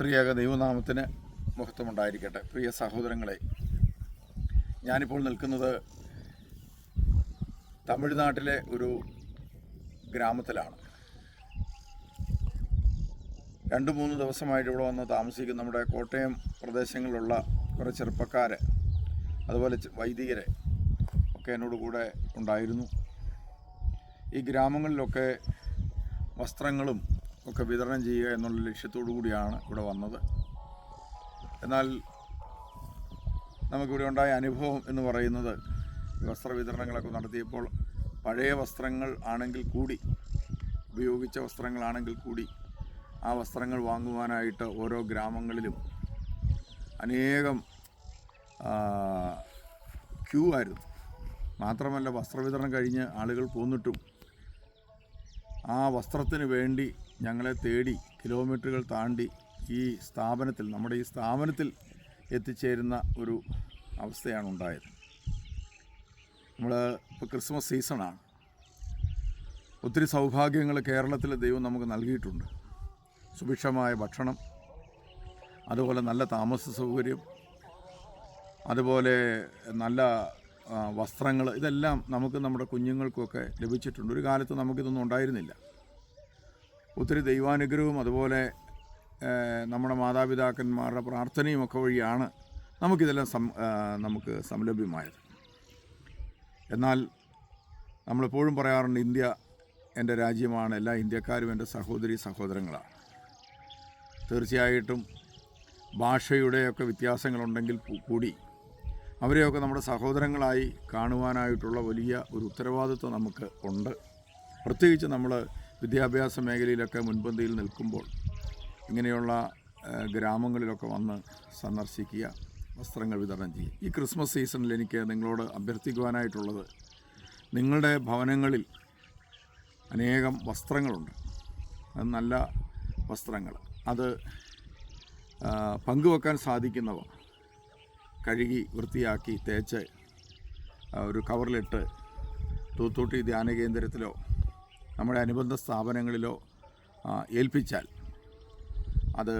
ത്രിയേക ദൈവനാമത്തിന് മഹത്വമുണ്ടായിരിക്കട്ടെ. പ്രിയ സഹോദരങ്ങളെ ഞാനിപ്പോൾ നിൽക്കുന്നത് തമിഴ്നാട്ടിലെ ഒരു ഗ്രാമത്തിലാണ്. രണ്ട് മൂന്ന് ദിവസമായിട്ട് ഇവിടെ വന്ന് താമസിക്കുന്ന നമ്മുടെ കോട്ടയം പ്രദേശങ്ങളിലുള്ള കുറേ ചെറുപ്പക്കാർ അതുപോലെ വൈദികരെ ഒക്കെ എന്നോട് കൂടെ ഉണ്ടായിരുന്നു. ഈ ഗ്രാമങ്ങളിലൊക്കെ വസ്ത്രങ്ങളും ഒക്കെ വിതരണം ചെയ്യുക എന്നുള്ള ലക്ഷ്യത്തോടു കൂടിയാണ് ഇവിടെ വന്നത്. എന്നാൽ നമുക്കിവിടെ ഉണ്ടായ അനുഭവം എന്ന് പറയുന്നത് വസ്ത്ര വിതരണങ്ങളൊക്കെ നടത്തിയപ്പോൾ പഴയ വസ്ത്രങ്ങൾ ആണെങ്കിൽ കൂടി ഉപയോഗിച്ച വസ്ത്രങ്ങളാണെങ്കിൽ കൂടി ആ വസ്ത്രങ്ങൾ വാങ്ങുവാനായിട്ട് ഓരോ ഗ്രാമങ്ങളിലും അനേകം ക്യൂ ആയിരുന്നു. മാത്രമല്ല വസ്ത്രവിതരണം കഴിഞ്ഞ് ആളുകൾ പോന്നിട്ടും ആ വസ്ത്രത്തിന് വേണ്ടി ഞങ്ങളെ തേടി കിലോമീറ്ററുകൾ താണ്ടി ഈ സ്ഥാപനത്തിൽ നമ്മുടെ ഈ സ്ഥാപനത്തിൽ എത്തിച്ചേരുന്ന ഒരു അവസ്ഥയാണ് ഉണ്ടായത്. നമ്മൾ ഇപ്പോൾ ക്രിസ്മസ് സീസണാണ്. ഒത്തിരി സൗഭാഗ്യങ്ങൾ കേരളത്തിലെ ദൈവം നമുക്ക് നൽകിയിട്ടുണ്ട്. സുഭിക്ഷമായ ഭക്ഷണം അതുപോലെ നല്ല താമസ സൗകര്യം അതുപോലെ നല്ല വസ്ത്രങ്ങൾ ഇതെല്ലാം നമുക്ക് നമ്മുടെ കുഞ്ഞുങ്ങൾക്കൊക്കെ ലഭിച്ചിട്ടുണ്ട്. ഒരു കാലത്ത് നമുക്കിതൊന്നും ഉണ്ടായിരുന്നില്ല. ഒത്തിരി ദൈവാനുഗ്രഹവും അതുപോലെ നമ്മുടെ മാതാപിതാക്കന്മാരുടെ പ്രാർത്ഥനയും ഒക്കെ വഴിയാണ് നമുക്കിതെല്ലാം സം നമുക്ക് സംലഭ്യമായത്. എന്നാൽ നമ്മളെപ്പോഴും പറയാറുണ്ട് ഇന്ത്യ എന്റെ രാജ്യമാണ് എല്ലാ ഇന്ത്യക്കാരും എന്റെ സഹോദരി സഹോദരങ്ങളാണ്. തീർച്ചയായിട്ടും ഭാഷയുടെയൊക്കെ വ്യത്യാസങ്ങളുണ്ടെങ്കിൽ കൂടി അവരെയൊക്കെ നമ്മുടെ സഹോദരങ്ങളായി കാണുവാനായിട്ടുള്ള വലിയ ഒരു ഉത്തരവാദിത്വം നമുക്ക് ഉണ്ട്. പ്രത്യേകിച്ച് നമ്മൾ വിദ്യാഭ്യാസ മേഖലയിലൊക്കെ മുൻപന്തിയിൽ നിൽക്കുമ്പോൾ ഇങ്ങനെയുള്ള ഗ്രാമങ്ങളിലൊക്കെ വന്ന് സന്ദർശിക്കുക വസ്ത്രങ്ങൾ വിതരണം ചെയ്യുക. ഈ ക്രിസ്മസ് സീസണിൽ എനിക്ക് നിങ്ങളോട് അഭ്യർത്ഥിക്കുവാനായിട്ടുള്ളത് നിങ്ങളുടെ ഭവനങ്ങളിൽ അനേകം വസ്ത്രങ്ങളുണ്ട്. അത് നല്ല വസ്ത്രങ്ങൾ. അത് പങ്കുവെക്കാൻ സാധിക്കുന്നവ കഴുകി വൃത്തിയാക്കി തേച്ച് ഒരു കവറിലിട്ട് തൂത്തൂട്ടി ധ്യാന കേന്ദ്രത്തിലോ നമ്മുടെ അനുബന്ധ സ്ഥാപനങ്ങളിലോ ഏൽപ്പിച്ചാൽ അത്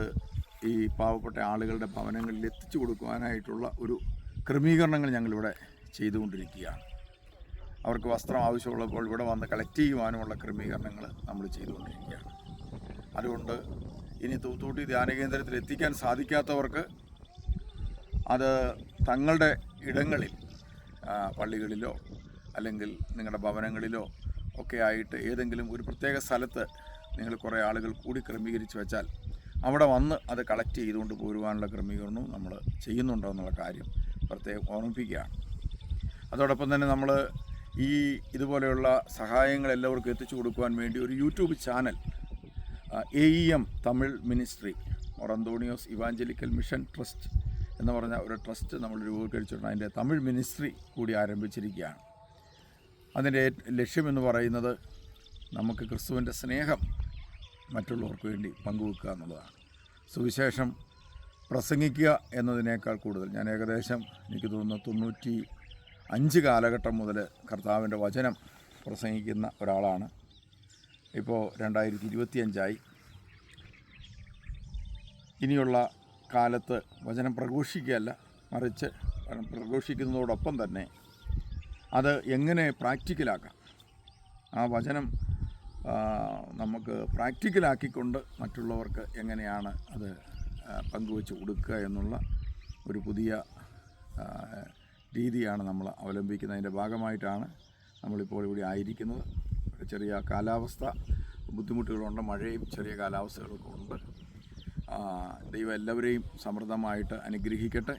ഈ പാവപ്പെട്ട ആളുകളുടെ ഭവനങ്ങളിൽ എത്തിച്ചു കൊടുക്കുവാനായിട്ടുള്ള ഒരു ക്രമീകരണങ്ങൾ ഞങ്ങളിവിടെ ചെയ്തുകൊണ്ടിരിക്കുകയാണ്. അവർക്ക് വസ്ത്രം ആവശ്യമുള്ളപ്പോൾ ഇവിടെ വന്ന് കളക്ട് ചെയ്യുവാനുമുള്ള ക്രമീകരണങ്ങൾ നമ്മൾ ചെയ്തുകൊണ്ടിരിക്കുകയാണ്. അതുകൊണ്ട് ഇനി തൂത്തൂട്ടി ധ്യാന കേന്ദ്രത്തിൽ എത്തിക്കാൻ സാധിക്കാത്തവർക്ക് അത് തങ്ങളുടെ ഇടങ്ങളിൽ പള്ളികളിലോ അല്ലെങ്കിൽ നിങ്ങളുടെ ഭവനങ്ങളിലോ ഒക്കെ ആയിട്ട് ഏതെങ്കിലും ഒരു പ്രത്യേക സ്ഥലത്ത് നിങ്ങൾ കുറേ ആളുകൾ കൂടി ക്രമീകരിച്ച് വെച്ചാൽ അവിടെ വന്ന് അത് കളക്ട് ചെയ്തുകൊണ്ട് പോരുവാനുള്ള ക്രമീകരണവും നമ്മൾ ചെയ്യുന്നുണ്ടോ എന്നുള്ള കാര്യം പ്രത്യേകം ഓർമ്മിപ്പിക്കുകയാണ്. അതോടൊപ്പം തന്നെ നമ്മൾ ഈ ഇതുപോലെയുള്ള സഹായങ്ങൾ എല്ലാവർക്കും എത്തിച്ചു കൊടുക്കുവാൻ വേണ്ടി ഒരു YouTube channel A E M Tamil ministry മൊറന്തോണിയോസ് evangelical mission trust എന്ന് പറഞ്ഞ ഒരു ട്രസ്റ്റ് നമ്മൾ രൂപീകരിച്ചിട്ടുണ്ട് അതിന്റെ തമിഴ് മിനിസ്ട്രി കൂടി ആരംഭിച്ചിരിക്കുകയാണ്. അതിന്റെ ലക്ഷ്യമെന്ന് പറയുന്നത് നമുക്ക് ക്രിസ്തുവിന്റെ സ്നേഹം മറ്റുള്ളവർക്ക് വേണ്ടി പങ്കുവെക്കുക എന്നുള്ളതാണ്. സുവിശേഷം പ്രസംഗിക്കുക എന്നതിനേക്കാൾ കൂടുതൽ. ഞാൻ ഏകദേശം എനിക്ക് തോന്നുന്നു തൊണ്ണൂറ്റി അഞ്ച് കാലഘട്ടം മുതൽ കർത്താവിന്റെ വചനം പ്രസംഗിക്കുന്ന ഒരാളാണ്. ഇപ്പോൾ രണ്ടായിരത്തി ഇരുപത്തിയഞ്ചായി. ഇനിയുള്ള കാലത്ത് വചനം പ്രഘോഷിക്കുകയല്ല മറിച്ച് പ്രഘോഷിക്കുന്നതോടൊപ്പം തന്നെ അത് എങ്ങനെ പ്രാക്ടിക്കലാക്കാം? ആ വചനം നമുക്ക് പ്രാക്ടിക്കലാക്കിക്കൊണ്ട് മറ്റുള്ളവർക്ക് എങ്ങനെയാണ് അത് പങ്കുവെച്ച് കൊടുക്കുക എന്നുള്ള ഒരു പുതിയ രീതിയാണ് നമ്മൾ അവലംബിക്കുന്നതിന്റെ ഭാഗമായിട്ടാണ് നമ്മളിപ്പോൾ ഇവിടെ ആയിരിക്കുന്നത്. ചെറിയ കാലാവസ്ഥ ബുദ്ധിമുട്ടുകളുണ്ട് മഴയും ചെറിയ കാലാവസ്ഥകളൊക്കെ ഉണ്ട്. ദൈവം എല്ലാവരെയും സമൃദ്ധമായിട്ട് അനുഗ്രഹിക്കട്ടെ.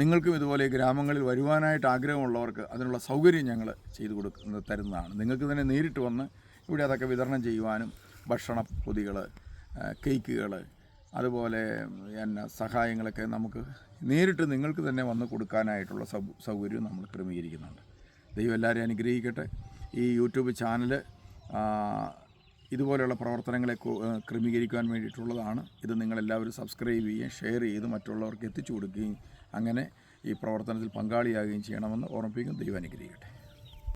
നിങ്ങൾക്കും ഇതുപോലെ ഗ്രാമങ്ങളിൽ വരുവാനായിട്ട് ആഗ്രഹമുള്ളവർക്ക് അതിനുള്ള സൗകര്യം ഞങ്ങൾ ചെയ്തു കൊടുക്കുന്ന തരുന്നതാണ്. നിങ്ങൾക്ക് തന്നെ നേരിട്ട് വന്ന് ഇവിടെ അതൊക്കെ വിതരണം ചെയ്യുവാനും ഭക്ഷണ പൊതികൾ കേക്കുകൾ അതുപോലെ എന്നാ സഹായങ്ങളൊക്കെ നമുക്ക് നേരിട്ട് നിങ്ങൾക്ക് തന്നെ വന്ന് കൊടുക്കാനായിട്ടുള്ള സൗ സൗകര്യവും നമ്മൾ ക്രമീകരിക്കുന്നുണ്ട്. ദൈവം എല്ലാവരെയും അനുഗ്രഹിക്കട്ടെ. ഈ യൂട്യൂബ് ചാനൽ ഇതുപോലെയുള്ള പ്രവർത്തനങ്ങളെ ക്രമീകരിക്കാൻ വേണ്ടിയിട്ടുള്ളതാണ്. ഇത് നിങ്ങളെല്ലാവരും സബ്സ്ക്രൈബ് ചെയ്യുകയും ഷെയർ ചെയ്ത് മറ്റുള്ളവർക്ക് എത്തിച്ചു കൊടുക്കുകയും അങ്ങനെ ഈ പ്രവർത്തനത്തിൽ പങ്കാളിയാകുകയും ചെയ്യണമെന്ന് ഓർമ്മിപ്പിക്കും ദൈവം അനുഗ്രഹിക്കട്ടെ